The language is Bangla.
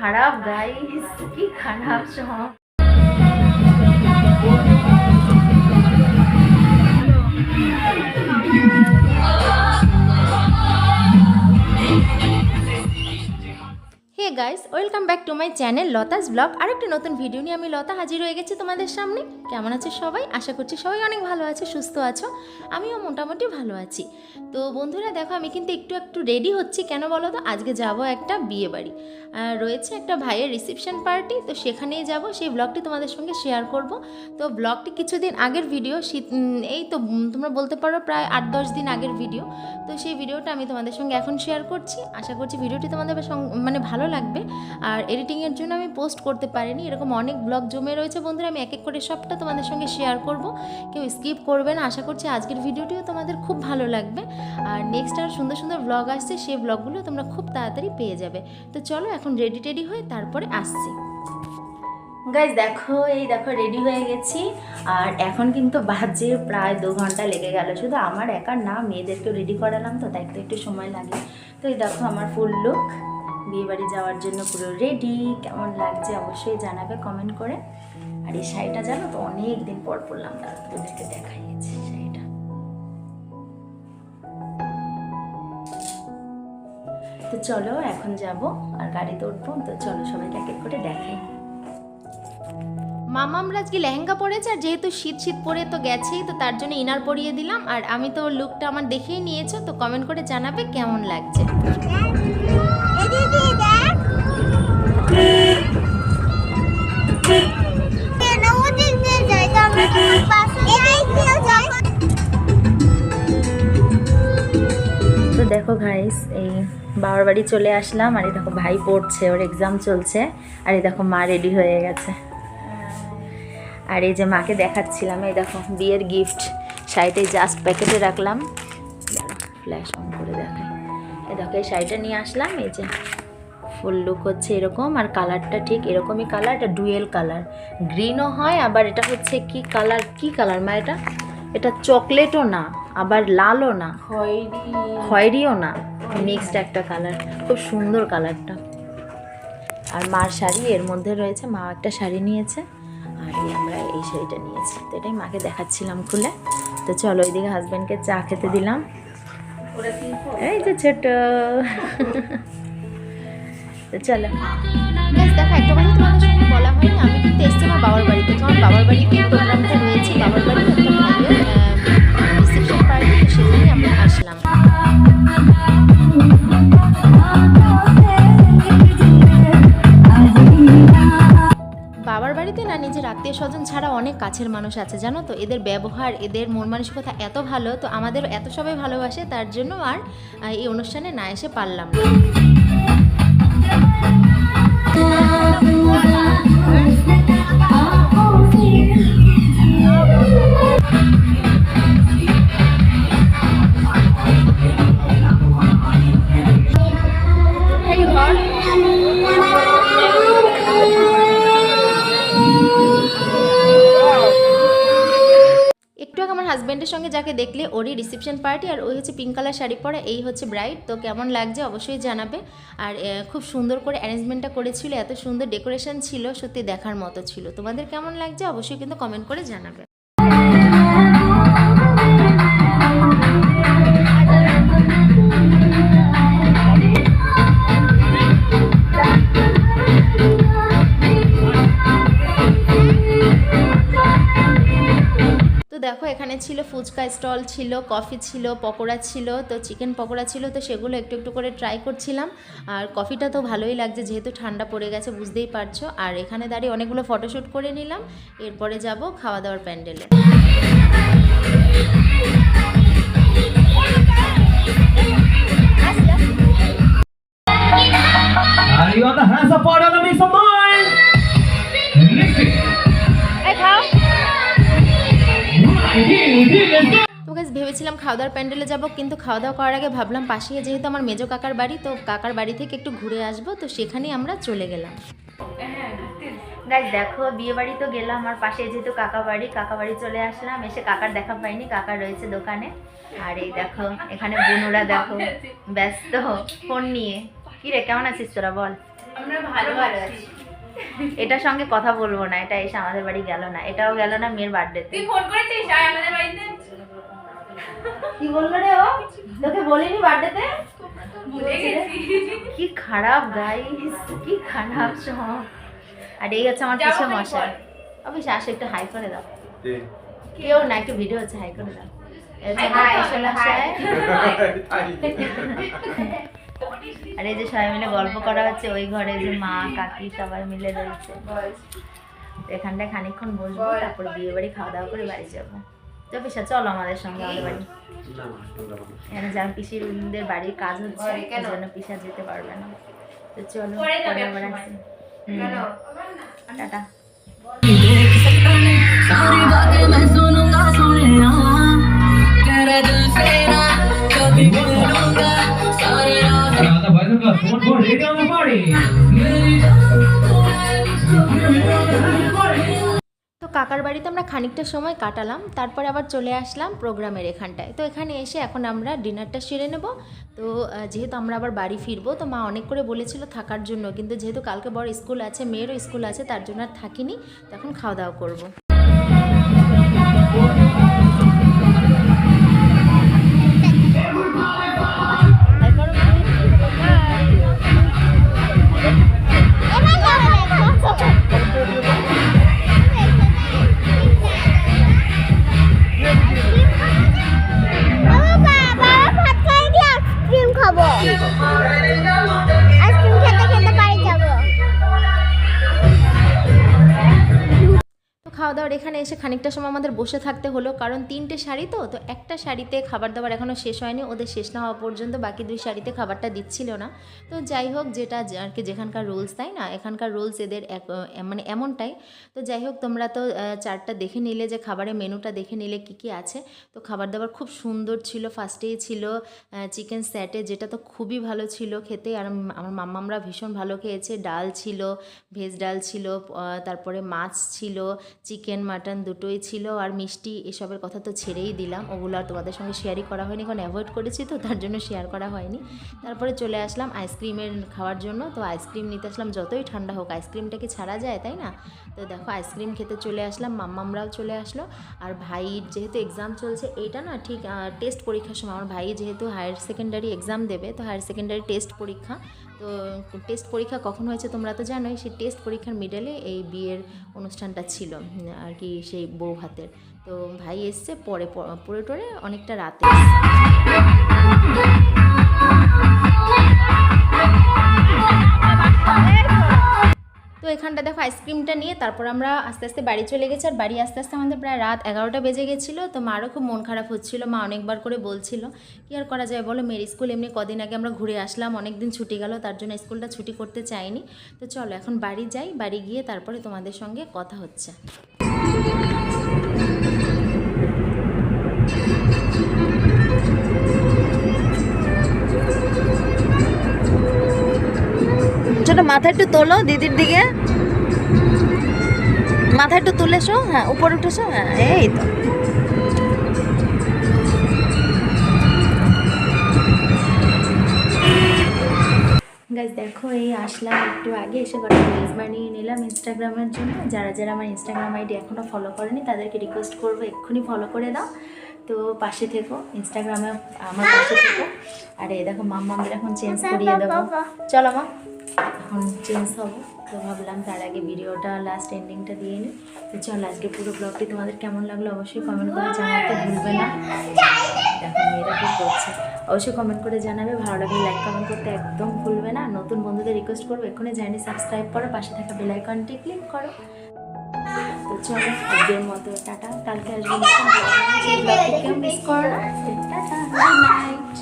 খারাপ গাইস কি খারাপ সব হে guys welcome back to my channel Lata's blog আরেকটা নতুন ভিডিও নিয়ে আমি লতা হাজির হয়ে গেছি তোমাদের সামনে। কেমন আছে সবাই? আশা করছি সবাই অনেক ভালো আছে, সুস্থ আছো। আমিও মোটামুটি ভালো আছি। তো বন্ধুরা, দেখো, আমি কিন্তু একটু একটু রেডি হচ্ছি। কেন বলো তো? আজকে যাব একটা বিয়ে বাড়ি। আর রয়েছে একটা ভাইয়ের রিসেপশন পার্টি তো সেখানেই যাব। সেই ব্লগটি তোমাদের সঙ্গে শেয়ার করব। তো ব্লগটি কিছুদিন আগের ভিডিও শীত এই তো তোমরা বলতে পারো প্রায় আট দশ দিন আগের ভিডিও তো সেই ভিডিওটা আমি তোমাদের সঙ্গে এখন শেয়ার করছি। আশা করছি ভিডিওটি তোমাদের মানে ভালো লাগবে। আর এডিটিংয়ের জন্য আমি পোস্ট করতে পারিনি। এরকম অনেক ব্লগ জমে রয়েছে বন্ধুরা, আমি এক এক করে সবটা তোমাদের সঙ্গে শেয়ার করব। কেউ স্কিপ করবে না। আশা করছি আজকের ভিডিওটিও তোমাদের খুব ভালো লাগবে। আর নেক্সট আর সুন্দর সুন্দর ব্লগ আসছে, সেই ব্লগগুলো তোমরা খুব তাড়াতাড়ি পেয়ে যাবে। তো চলো এখন রেডি টেডি হয়ে তারপরে আসছি। গাইজ দেখো, এই দেখো রেডি হয়ে গেছি। আর এখন কিন্তু বাজে প্রায় দু ঘণ্টা লেগে গেল। শুধু আমার একার না, মেয়েদেরকেও রেডি করালাম, তো তাই তো একটু সময় লাগে। তো এই দেখো আমার ফুল লুক বিয়ে বাড়ি যাওয়ার জন্য পুরো রেডি কেমন লাগছে অবশ্যই জানাবে কমেন্ট করে। আর এই শাড়িটা জানো তো অনেক দিন পর পরলাম তোদেরকে দেখাইয়েছি শাড়িটা। তো চলো, এখন যাব আর গাড়িতে উঠবো, তো চলো সবাইকে এক এক করে দেখাই। মামা, আমরা আজকে লেহেঙ্গা পরেছে, আর যেহেতু শীত শীত পরে তো গেছেই, তো তার জন্য ইনার পরিয়ে দিলাম। আর আমি তো লুকটা আমার দেখেই নিয়েছো, তো কমেন্ট করে জানাবে কেমন লাগছে। তো দেখো ভাইস এই বাবার বাড়ি চলে আসলাম, আর এই দেখো ভাই পড়ছে, ওর এক্সাম চলছে, আর এই দেখো মা রেডি হয়ে গেছে। আর এই যে মাকে দেখাচ্ছিলাম, এই দেখো বিয়ের গিফট সাইডে জাস্ট প্যাকেটে রাখলাম। ফ্ল্যাশ অন করে এই দেখো এই শাড়িটা নিয়ে আসলাম এই যে ফুল লুক হচ্ছে এরকম আর কালারটা ঠিক এরকমই কালার এটা ডুয়েল কালার গ্রিনও হয় আবার এটা হচ্ছে কি কালার কি কালার মা এটা? এটা চকলেটও না আবার লালও না। খয়েরিও না মিক্সড একটা কালার খুব সুন্দর কালারটা আর মার শাড়ি এর মধ্যে রয়েছে মা একটা শাড়ি নিয়েছে। আর এই আমরা এই শাড়িটা নিয়েছি। তো এটাই মাকে দেখাচ্ছিলাম খুলে। তো চলো ওইদিকে হাজব্যান্ডকে চা খেতে দিলাম। এই যে ছোট। চলো। বেশ দেখো একটা কথা তোমাদের সঙ্গে বলা হয়নি আমি কিন্তু এসেছি আমার বাবার বাড়িতে। বাবার বাড়িতে প্রোগ্রামটা রয়েছে বাবার বাড়িতে না নিজের আত্মীয় স্বজন ছাড়া অনেক কাছের মানুষ আছে, জানো তো? এদের ব্যবহার, এদের মন মানসিকতা এত ভালো, তো আমাদের এত সবাই ভালোবাসে, তার জন্য আর এই অনুষ্ঠানে না এসে পারলাম সঙ্গে যাকে দেখলে ওরই রিসেপশন পার্টি আর ওই হচ্ছে পিঙ্ক কালার শাড়ি পরে, এই হচ্ছে ব্রাইট তো কেমন লাগছে অবশ্যই জানাবে। আর খুব সুন্দর করে অ্যারেঞ্জমেন্টটা করেছিল, এত সুন্দর ডেকোরেশন ছিল, সত্যি দেখার মতো ছিল। তোমাদের কেমন লাগছে অবশ্যই কিন্তু কমেন্ট করে জানাবে। দেখো এখানে ছিল ফুচকা স্টল ছিল কফি ছিল পকোড়া ছিল তো চিকেন পকোড়া ছিল তো সেগুলো একটু একটু করে ট্রাই করছিলাম। আর কফিটা তো ভালোই লাগছে যেহেতু ঠান্ডা পড়ে গেছে বুঝতেই পারছ। আর এখানে দাঁড়িয়ে অনেকগুলো ফটোশ্যুট করে নিলাম এরপরে যাব খাওয়া দাওয়ার প্যান্ডেলে। Uh, you have the hands up order to make তো গাছ ভেবেছিলাম খাওয়া দাওয়ার প্যান্ডেলে যাব কিন্তু খাওয়া দাওয়া করার আগে ভাবলাম পাশে যেহেতু আমার মেজো কাকার বাড়ি তো কাকার বাড়ি থেকে একটু ঘুরে আসব তো সেখানেই আমরা চলে গেলাম। গাইজ দেখো বিয়ে বাড়ি তো গেলাম আর পাশে যেহেতু কাকা বাড়ি কাকা বাড়ি চলে আসলাম এসে কাকার দেখা পাইনি কাকা রয়েছে দোকানে। আর এই দেখো এখানে বোনুরা দেখো ব্যস্ত ফোন নিয়ে। কি রে কেমন আছিস তোরা বল? আমরা ভালো ভালো আছি। এটার সঙ্গে কথা বলব না এটা এসে আমাদের বাড়ি গেল না এটাও গেল না মেয়ের বার্থডেতে তুই ফোন করেছিস? আয় আমাদের বাড়িতে। কি বলল রে ও? তোকে বলিনি বার্থডেতে ভুলে গেছি। কি খারাপ গাইস কি খারাপ সব। আর এই হচ্ছে আমার পিছে পরে। অবশ্যই আসে একটু হাই করে দাও। কেউ না একটু ভিডিও হচ্ছে হাই করে দাও। এই হচ্ছে আর এই যে সবাই মিলে গল্প করা হচ্ছে ওই ঘরে যে মা কাকি সবাই মিলে রয়েছে। এখানটায় খানিকক্ষণ বসবো তারপর বিয়ে বাড়ি খাওয়া দাওয়া করে বাড়ি যাব। তো পেশা চলো আমাদের সঙ্গে আমাদের বাড়ি। এখানে যারা পিসির বাড়ির কাজ হচ্ছে? এই জন্য পিসা যেতে পারবে না। তো চলো পরে আবার আসি। টাটা। কাকার বাড়িতে আমরা খানিকটা সময় কাটালাম, তারপরে আবার চলে আসলাম প্রোগ্রামের এখানটায়। তো এখানে এসে এখন আমরা ডিনারটা সেরে নেব। তো যেহেতু আমরা আবার বাড়ি ফিরবো, তো মা অনেক করে বলেছিল থাকার জন্য। কিন্তু যেহেতু কালকে বড় স্কুল আছে, মেয়েরও স্কুল আছে, তার জন্য আর থাকিনি। তখন খাওয়া দাওয়া করব। খাওয়া দাওয়ার এখানে এসে খানিকটা সময় আমাদের বসে থাকতে হলো, কারণ তিনটে শাড়ি তো তো একটা শাড়িতে খাবার দাবার এখনও শেষ হয়নি, ওদের শেষ না হওয়া পর্যন্ত বাকি দুই শাড়িতে খাবারটা দিচ্ছিল না। তো যাই হোক, যেটা আর কি যেখানকার রুলস, তাই না? এখানকার রুলস এদের এক- মানে এমনটাই। তো যাই হোক, তোমরা তো চারটা দেখে নিলে যে খাবারের মেনুটা দেখে নিলে কি কি আছে। তো খাবার দাবার খুব সুন্দর ছিল ফার্স্টেই ছিল চিকেন স্যাটে যেটা তো খুবই ভালো ছিল খেতে। আর আম- আমার মাম্মামরা ভীষণ ভালো খেয়েছে। ডাল ছিল ভেজ ডাল ছিল তারপরে মাছ ছিল চিকেন মাটন দুটোই ছিল আর মিষ্টি এসবের কথা তো ছেড়েই দিলাম। ওগুলো আর তোমাদের সঙ্গে শেয়ারই করা হয়নি, কারণ অ্যাভয়েড করেছি তো, তার জন্য শেয়ার করা হয়নি। তারপরে চলে আসলাম আইসক্রিমের খাওয়ার জন্য। তো আইসক্রিম নিতে আসলাম, যতই ঠান্ডা হোক আইসক্রিমটা কি ছাড়া যায়, তাই না? তো দেখো আইসক্রিম খেতে চলে আসলাম, মাম্মামরাও চলে আসলো। আর ভাইয়ের যেহেতু এক্সাম চলছে, এইটা না ঠিক টেস্ট পরীক্ষার সময়। আমার ভাই যেহেতু হায়ার সেকেন্ডারি এক্সাম দেবে, তো হায়ার সেকেন্ডারি টেস্ট পরীক্ষা। তো টেস্ট পরীক্ষা কখন হয়েছে তোমরা তো জানোই, সেই টেস্ট পরীক্ষার মিডলে এই বিয়ের অনুষ্ঠানটা ছিল। আর কি সেই বউ হাতের তো ভাই এসছে পরে পরে টরে অনেকটা রাতে এসছে। এখানটা দেখো আইসক্রিমটা নিয়ে তারপর আমরা আস্তে আস্তে বাড়ি চলে গেছি। আর বাড়ি আস্তে আস্তে আমাদের প্রায় রাত এগারোটা বেজে গেছিল। তো মারও খুব মন খারাপ হচ্ছিল। মা অনেকবার করে বলছিল, কি আর করা যায় বলো? মেয়ের স্কুল এমনি কদিন আগে আমরা ঘুরে আসলাম। অনেক দিন ছুটি গেল, তার জন্য স্কুলটা ছুটি করতে চাইনি। তো চলো এখন বাড়ি যাই। বাড়ি গিয়ে তারপরে তোমাদের সঙ্গে কথা হচ্ছে। মাথা একটু তোলো, দিদির দিকে। মাথা একটু তুলেছো হ্যাঁ উপরে উঠেছো হ্যাঁ এই তো। গাইজ দেখো, এই আসলাম একটু আগে, এসে কটা রিলস বানিয়ে নিলাম ইনস্টাগ্রামের জন্য। যারা যারা আমার ইনস্টাগ্রাম আইডি এখনও ফলো করেনি, তাদেরকে রিকোয়েস্ট করব, এক্ষুনি ফলো করে দাও। তো পাশে থেকো ইনস্টাগ্রামে আমার পাশে থেকো। আর এই দেখো মাম্মাদের এখন চেঞ্জ করিয়ে দেবো। চলো মা এখন চেঞ্জ হব। তো ভাবলাম তার আগে ভিডিওটা লাস্ট এন্ডিংটা দিয়ে নিই তো চল আজকে পুরো ব্লগটি তোমাদের কেমন লাগল অবশ্যই কমেন্ট করে জানাতে ভুলবে না। দেখো মেয়েরা কি করছে। অবশ্যই কমেন্ট করে জানাবে। ভালো লাগলে লাইক কমেন্ট করতে একদম ভুলবে না। নতুন বন্ধুদের রিকোয়েস্ট করব এক্ষুনি চ্যানেলটি সাবস্ক্রাইব করো পাশে থাকা বেল আইকনটি ক্লিক করো। তো চলো আজকের মতো টাটা। কালকে আসব টাটা গুড নাইট